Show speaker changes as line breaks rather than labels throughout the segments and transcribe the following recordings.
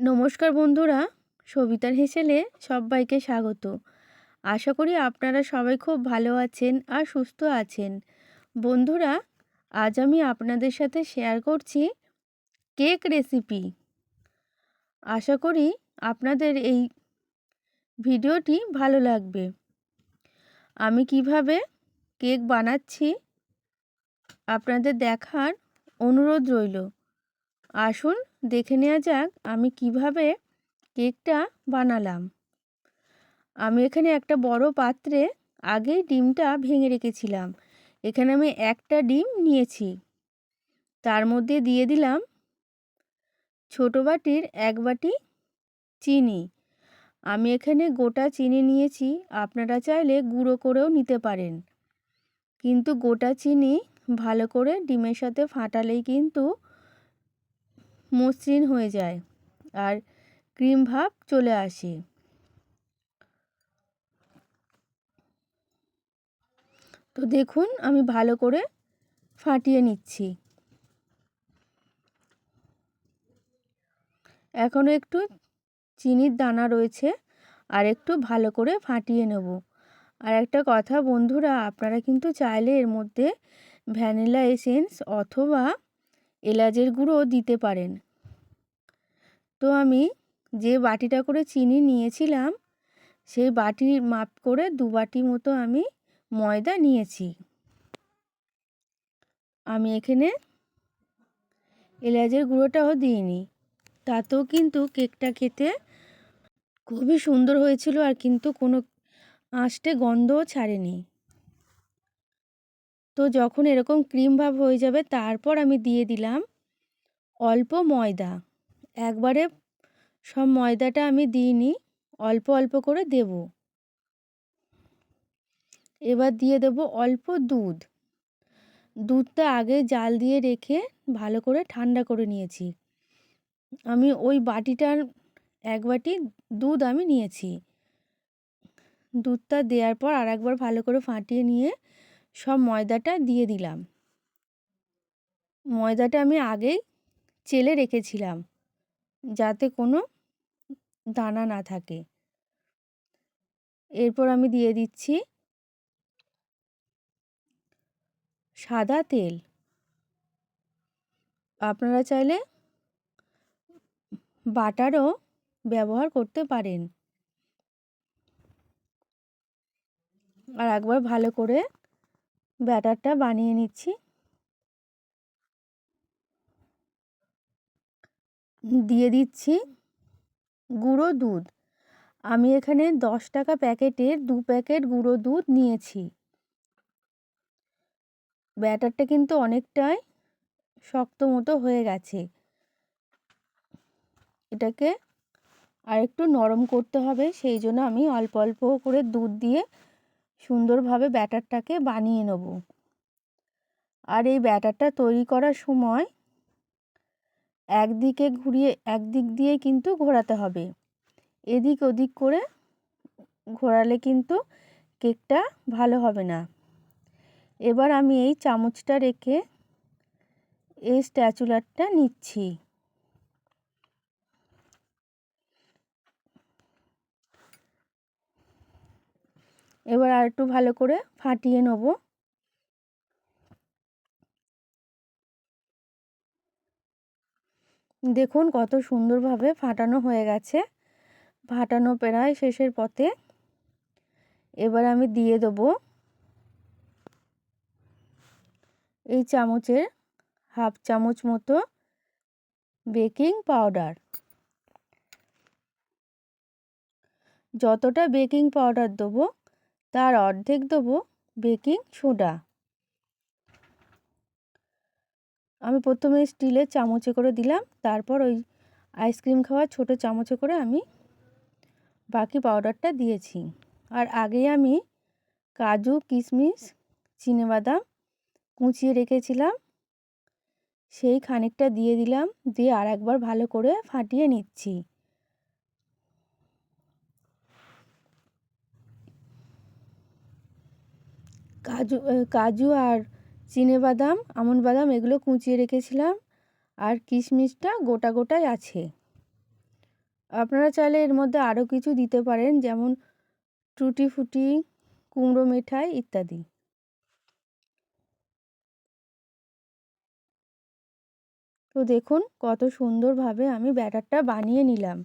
নমস্কার বন্ধুরা, সবিতার হেসেলে সবাইকে স্বাগত। আশা করি আপনারা সবাই খুব ভালো আছেন আর সুস্থ আছেন। বন্ধুরা, আজ আমি আপনাদের সাথে শেয়ার করছি কেক রেসিপি আশা করি আপনাদের এই ভিডিওটি ভালো লাগবে। আমি কীভাবে কেক বানাচ্ছি আপনাদের দেখার অনুরোধ রইল। আসুন দেখে নেওয়া যাক আমি কীভাবে কেকটা বানালাম। আমি এখানে একটা বড় পাত্রে আগেই ডিমটা ভেঙে রেখেছিলাম। এখানে আমি একটা ডিম নিয়েছি। তার মধ্যে দিয়ে দিলাম ছোট বাটির এক বাটি চিনি। আমি এখানে গোটা চিনি নিয়েছি, আপনারা চাইলে গুঁড়ো করেও নিতে পারেন। কিন্তু গোটা চিনি ভালো করে ডিমের সাথে ফাটালেই কিন্তু মসৃণ হয়ে যায় আর ক্রিম ভাব চলে আসে। তো দেখুন, আমি ভালো করে ফাটিয়ে নিচ্ছি। এখনও একটু চিনির দানা রয়েছে আর একটু ভালো করে ফাটিয়ে নেব। আর একটা কথা বন্ধুরা, আপনারা কিন্তু চাইলে এর মধ্যে ভ্যানিলা এসেন্স অথবা এলাচের গুঁড়ো দিতে পারেন। তো আমি যে বাটিটা করে চিনি নিয়েছিলাম, সেই বাটির মাপ করে দু বাটি মতো আমি ময়দা নিয়েছি। আমি এখানে এলাচের গুঁড়োটাও দিইনি। তাতেও কিন্তু কেকটা খেতে খুবই সুন্দর হয়েছিল আর কিন্তু কোনো আঁশটে গন্ধও ছাড়েনি। তো যখন এরকম ক্রিম ভাব হয়ে যাবে, তারপর আমি দিয়ে দিলাম অল্প ময়দা। একবারে সব ময়দাটা আমি দিইনি, অল্প অল্প করে দেব। এবার দিয়ে দেব অল্প দুধ। দুধটা আগে জাল দিয়ে রেখে ভালো করে ঠান্ডা করে নিয়েছি। আমি ওই বাটিটার এক বাটি দুধ আমি নিয়েছি। দুধটা দেওয়ার পর আর একবার ভালো করে ফাটিয়ে নিয়ে সব ময়দাটা দিয়ে দিলাম। ময়দাটা আমি আগেই চেলে রেখেছিলাম, যাতে কোনো দানা না থাকে। এরপর আমি দিয়ে দিচ্ছি সাদা তেল। আপনারা চাইলে বাটারও ব্যবহার করতে পারেন। আর একবার ভালো করে ব্যাটারটা বানিয়ে নিচ্ছি। দিয়ে দিচ্ছি গুঁড়ো দুধ। আমি এখানে দশ টাকা প্যাকেটের দু প্যাকেট গুঁড়ো দুধ নিয়েছি। ব্যাটারটা কিন্তু অনেকটাই শক্ত মতো হয়ে গেছে। এটাকে আর একটু নরম করতে হবে, সেই জন্য আমি অল্প অল্প করে দুধ দিয়ে সুন্দরভাবে ব্যাটারটাকে বানিয়ে নেব। আর এই ব্যাটারটা তৈরি করার সময় একদিকে ঘুরিয়ে, একদিক দিয়ে কিন্তু ঘোরাতে হবে। এদিক ওদিক করে ঘোরালে কিন্তু কেকটা ভালো হবে না। এবার আমি এই চামচটা রেখে এই স্ট্যাচুলারটা নিচ্ছি। এবার আর একটু ভালো করে ফাটিয়ে নেব। দেখুন কত সুন্দরভাবে ফাটানো হয়ে গেছে। ফাটানো প্রায় শেষের পথে। এবার আমি দিয়ে দেবো এই চামচের হাফ চামচ মতো বেকিং পাউডার। যতটা বেকিং পাউডার দেবো তার অর্ধেক দেবো বেকিং সোডা। আমি প্রথমে স্টিলের চামচে করে দিলাম, তারপর ওই আইসক্রিম খাওয়ার ছোট চামচে করে আমি বাকি পাউডারটা দিয়েছি। আর আগে আমি কাজু, কিশমিশ বাদাম কুচিয়ে রেখেছিলাম। সেই খানিকটা দিয়ে দিলাম, দিয়ে আর একবার ভালো করে ফাটিয়ে নিচ্ছি। কাজু কাজু আর বাদাম আমন্ড বাদাম এগুলো কুচিয়ে রেখেছিলাম। আর কিশমিশটা গোটা গোটাই আছে। আপনারা চাইলে এর মধ্যে আরও কিছু দিতে পারেন, যেমন টুটি ফুটি, কুমড়ো মিঠাই ইত্যাদি। তো দেখুন কত সুন্দরভাবে আমি ব্যাটারটা বানিয়ে নিলাম।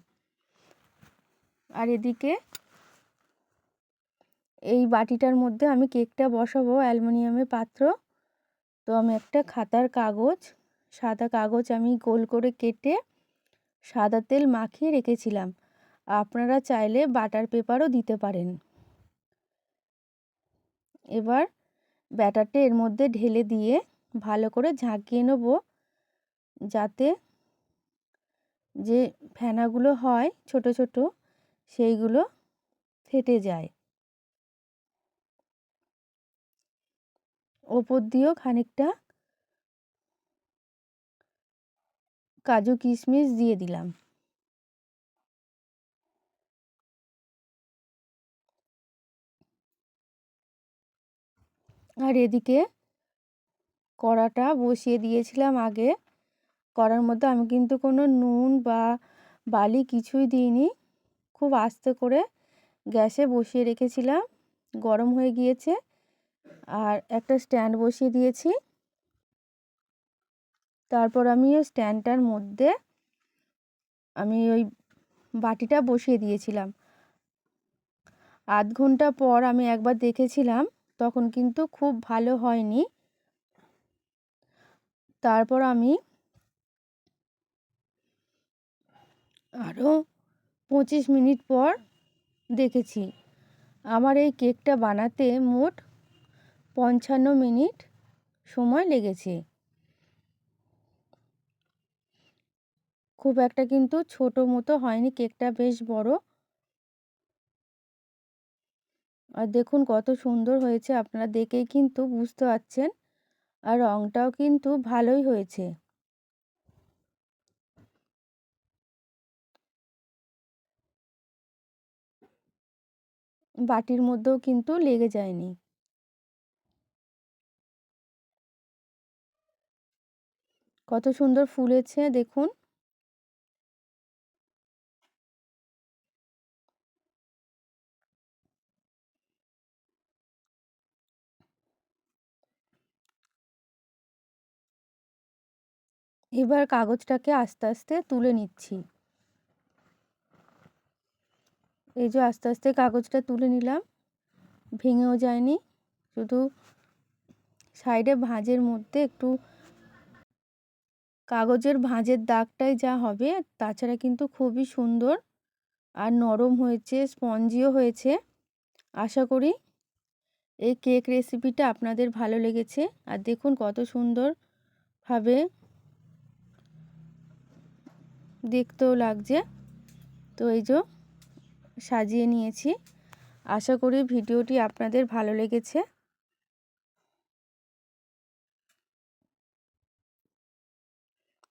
আর এদিকে এই বাটিটার মধ্যে আমি কেকটা বসাবো, অ্যালুমিনিয়ামের পাত্র। তো আমি একটা খাতার কাগজ, সাদা কাগজ আমি গোল করে কেটে সাদা তেল মাখিয়ে রেখেছিলাম। আপনারা চাইলে বাটার পেপারও দিতে পারেন। এবার ব্যাটারটা এর মধ্যে ঢেলে দিয়ে ভালো করে ঝাঁকিয়ে নেব, যাতে যে ফেনাগুলো হয় ছোট ছোট, সেইগুলো ফেটে যায়। ওপর দিয়েও খানিকটা কাজু কিশমিশ দিয়ে দিলাম। আর এদিকে কড়াটা বসিয়ে দিয়েছিলাম আগে। কড়ার মধ্যে আমি কিন্তু কোনো নুন বা বালি কিছুই দিইনি। খুব আস্তে করে গ্যাসে বসিয়ে রেখেছিলাম। গরম হয়ে গিয়েছে। আর একটা স্ট্যান্ড বসিয়ে দিয়েছি। তারপর আমি ওই স্ট্যান্ডটার মধ্যে আমি ওই বাটিটা বসিয়ে দিয়েছিলাম। আধ ঘণ্টা পর আমি একবার দেখেছিলাম, তখন কিন্তু খুব ভালো হয়নি। তারপর আমি আরও পঁচিশ মিনিট পর দেখেছি, আমার এই কেকটা বানাতে মোট পঞ্চান্ন মিনিট সময় লেগেছে। খুব একটা কিন্তু ছোট মতো হয়নি, কেকটা বেশ বড়। আর দেখুন কত সুন্দর হয়েছে, আপনারা দেখেই কিন্তু বুঝতে পারছেন। আর রঙটাও কিন্তু ভালোই হয়েছে। বাটির মধ্যেও কিন্তু লেগে যায়নি। কত সুন্দর ফুলেছে দেখুন। এবার কাগজটাকে আস্তে আস্তে তুলে নিচ্ছি। এই যে আস্তে আস্তে কাগজটা তুলে নিলাম, ভেঙেও যায়নি। শুধু সাইডে ভাঁজের মধ্যে একটু কাগজের ভাঁজের দাগটাই যা হবে, তাছাড়া কিন্তু খুবই সুন্দর। আর নরম হয়েছে, স্পঞ্জিও হয়েছে। আশা করি এই কেক রেসিপিটা আপনাদের ভালো লেগেছে। আর দেখুন কত সুন্দরভাবে দেখতেও লাগছে। তো এই যে সাজিয়ে নিয়েছি। আশা করি ভিডিওটি আপনাদের ভালো লেগেছে।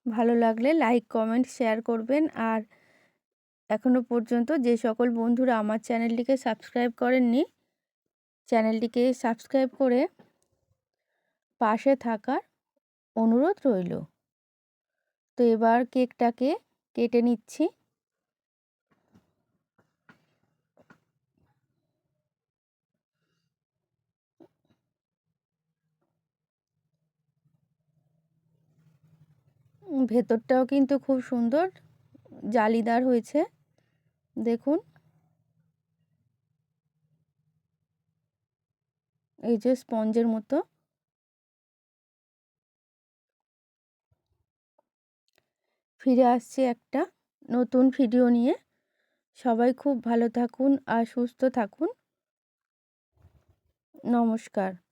ভালো লাগলে লাইক কমেন্ট শেয়ার করবেন। আর এখনও পর্যন্ত যে সকল বন্ধুরা আমার চ্যানেলটিকে সাবস্ক্রাইব করেননি, চ্যানেলটিকে সাবস্ক্রাইব করে পাশে থাকার অনুরোধ রইল। তো এবার কেকটাকে কেটে নিচ্ছি। ভেতরটাও কিন্তু খুব সুন্দর, জালিদার হয়েছে, দেখুন। এই যে স্পঞ্জের মতো। ফিরে আসছে একটা নতুন ভিডিও নিয়ে। সবাই খুব ভালো থাকুন আর সুস্থ থাকুন। নমস্কার।